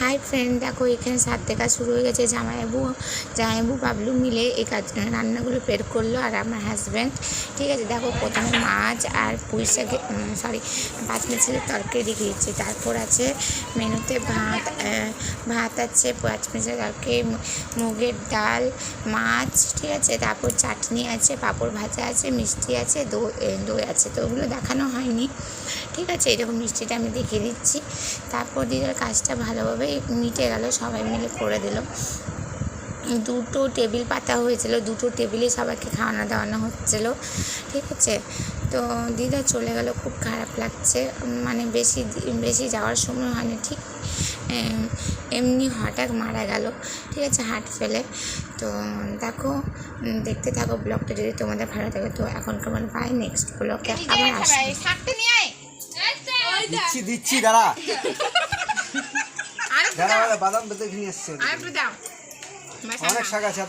Hi friend দেখো, এখানে সাত দেখা শুরু হয়ে গেছে। জামাইবাবু জামাইবু বাবলু মিলে এই কাজ, রান্নাগুলো বের করল আর আমার হাজব্যান্ড ঠিক আছে? দেখো, প্রথমে মাছ আর পুঁই শাকে সরি পাঁচ মিশালের তরকারি রেখে দিচ্ছি তারপর আছে মেনুতে ভাত ভাত আছে পাঁচ মিশালের তরকারি, মুগের ডাল, মাছ, ঠিক আছে? তারপর চাটনি আছে, পাঁপড় ভাজা আছে, মিষ্টি আছে, দই দই আছে। তো ওগুলো দেখানো হয়নি। ঠিক আছে এরকম মিষ্টিটা আমি দেখিয়ে দিচ্ছি। তারপর দিদার কাজটা ভালোভাবে মিটে গেল সবাই মিলে করে দিল। দুটো টেবিল পাতা হয়েছিল দুটো টেবিলে সবাইকে খাওয়ানো দাওয়ানো হচ্ছিল ঠিক আছে? তো দিদা চলে গেল খুব খারাপ লাগছে। মানে বেশি বেশি যাওয়ার সময় হয়নি ঠিক এমনি হঠাৎ মারা গেল ঠিক আছে হার্ট ফেলে। তো দেখো দেখতে থাকো ব্লগটা যদি তোমাদের ভালো থাকে তো এখনকার মানে পাই নেক্সট ব্লগে আবার আসব দিচ্ছি দিচ্ছি দাঁড়া। দাঁড়া বাদাম বেঁধে নিয়ে এসছে। দাও। অনেক শাক আছে